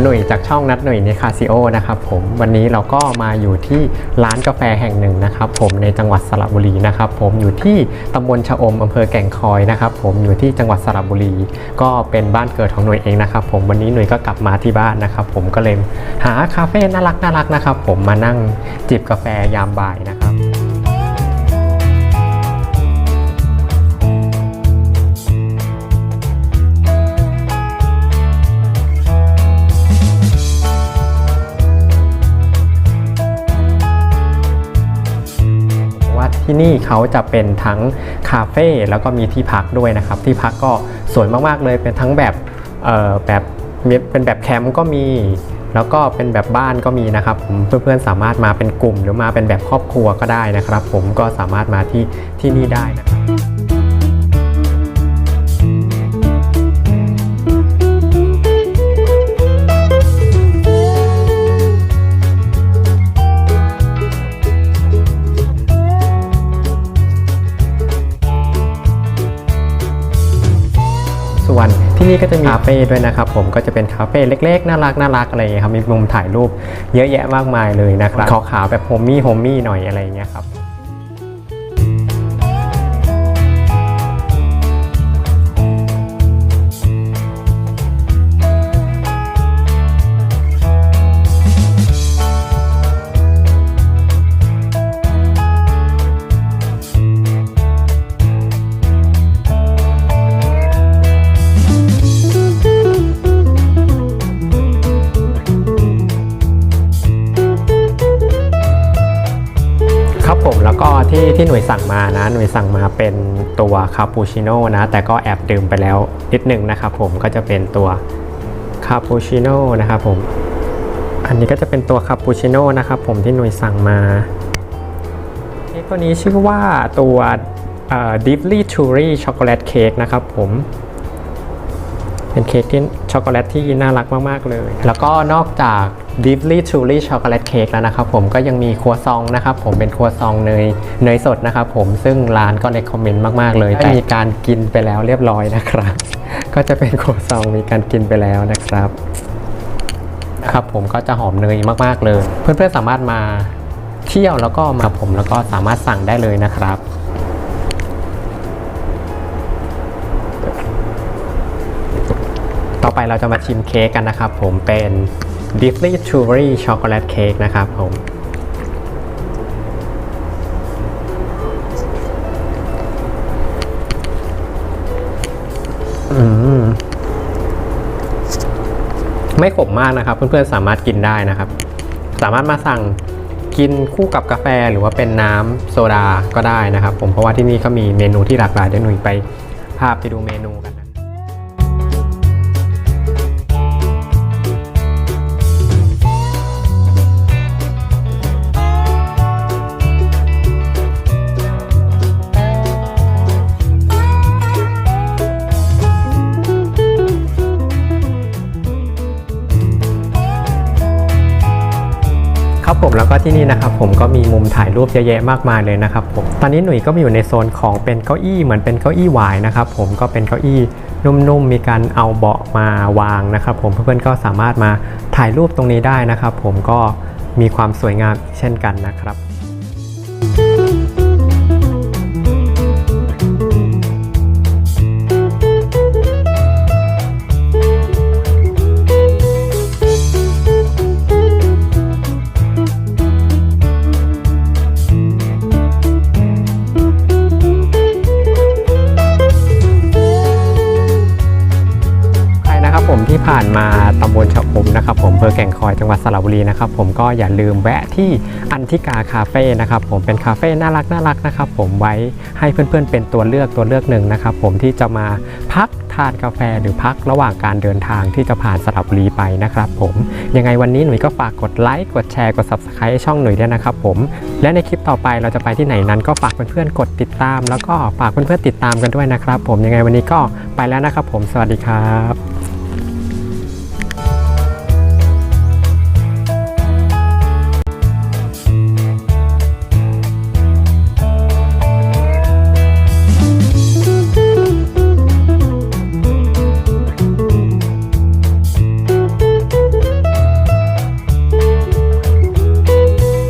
หนุ่ยจากช่องนัดหนุ่ยในคาซิโอนะครับผมวันนี้เราก็มาอยู่ที่ร้านกาแฟแห่งหนึ่งนะครับผมในจังหวัดสระบุรีนะครับผมอยู่ที่ตำบลชะอมอำเภอแก่งคอยนะครับผมอยู่ที่จังหวัดสระบุรี ก็เป็นบ้านเกิดของหนุ่ยเองนะครับผมวันนี้หนุ่ยก็กลับมาที่บ้านนะครับผมก็เลยหาคาเฟ่น่ารักน่ารักนะครับผมมานั่งจิบกาแฟยามบ่ายนะครับ ที่นี่เขาจะเป็นทั้งคาเฟ่แล้วก็มีที่พักด้วยนะครับ ที่พักก็สวยมากๆเลยเป็นทั้งแบบแบบเป็นแบบแคมป์ก็มี แล้วก็เป็นแบบบ้านก็มีนะครับผมเพื่อนๆสามารถมาเป็นกลุ่ม หรือมาเป็นแบบครอบครัวก็ได้นะครับ ผมก็สามารถมาที่ที่นี่ได้นะครับ ที่นี่ก็จะมีคาเฟ่ด้วยนะครับผมก็จะเป็นคาเฟ่เล็กๆ น่ารักน่ารักอะไรอย่างเงี้ยครับมีมุมถ่ายรูปเยอะแยะมากมายเลยนะครับขาวๆแบบโฮมมี่โฮมมี่หน่อยอะไรอย่างเงี้ยครับ ผมแล้วก็ที่ที่หน่วยสั่งมานะ หน่วยสั่งมาเป็นตัวคาปูชิโน่นะ แต่ก็แอบดื่มไปแล้วนิดนึงนะครับผมก็จะเป็นตัวคาปูชิโน่นะครับผม อันนี้ก็จะเป็นตัวคาปูชิโน่นะครับผมที่หน่วยสั่งมาเค้กตัวนี้ชื่อว่าตัวดิฟลี่ทูรี่ช็อกโกแลตเค้กนะครับผมเป็นเค้กที่ช็อกโกแลตที่น่ารักมาก ๆ เลย แล้วก็นอกจาก Deeply Truly Chocolate Cake แล้วนะครับผมก็ยังมีครัวซองนะครับผมเป็นครัวซองเนยเนยสดนะครับผมซึ่งร้านก็เล c คอมเมนต์มาก ๆ เลยแต่มีการกินไปแล้วเรียบร้อยนะครับ ก็จะเป็นครัวซองมีการกินไปแล้วนะครับครับผมก็จะหอมเนยมาก ๆ เลย เพื่อน ๆ สามารถมาเที่ยวแล้วก็มาผมแล้วก็สามารถสั่งได้เลยนะครับต่อไปเราจะมาชิมเค้กกันนะครับผมเป็น d i f f l y t r u r y Chocolate Cake นะครับผมอืมไม่ขมมากนะครับ เพื่อนๆสามารถกินได้นะครับ สามารถมาสั่งกินคู่กับกาแฟหรือว่าเป็นน้ำโซดาก็ได้นะครับ ผมเพราะว่าที่นี่ก็มีเมนูที่หลากหลายเดี๋ยวหนุ่ยไปภาพไปดูเมนูกัน ครับผมแล้วก็ที่นี่นะครับผมก็มีมุมถ่ายรูปเยอะแยะมากมายเลยนะครับผมตอนนี้หนุ่ยก็มาอยู่ในโซนของเป็นเก้าอี้เหมือนเป็นเก้าอี้หวายนะครับผมก็เป็นเก้าอี้นุ่มๆ มีการเอาเบาะมาวางนะครับผมเพื่อนๆก็สามารถมาถ่ายรูปตรงนี้ได้นะครับผมก็มีความสวยงามเช่นกันนะครับ ผมที่ผ่านมาตำบลชะอมนะครับผมอำเภอแก่งคอยจังหวัดสระบุรีนะครับผมก็อย่าลืมแวะที่อันทิกาคาเฟ่นะครับผมเป็นคาเฟ่น่ารักน่ารักนะครับผมไว้ให้เพื่อนๆ เป็นตัวเลือกตัวเลือกหนึ่งนะครับผมที่จะมาพักทานกาแฟหรือพักระหว่างการเดินทางที่จะผ่านสระบุรีไปนะครับผมยังไงวันนี้หนุ่ยก็ฝากกดไลค์กดแชร์กด subscribe ช่องหนุ่ยด้วยนะครับผมและในคลิปต่อไปเราจะไปที่ไหนนั้นก็ฝากเพื่อนๆกดติดตาม แล้วก็ฝากเพื่อนๆติดตามกันด้วยนะครับผมยังไงวันนี้ก็ไปแล้วนะครับผมสวัสดีครับ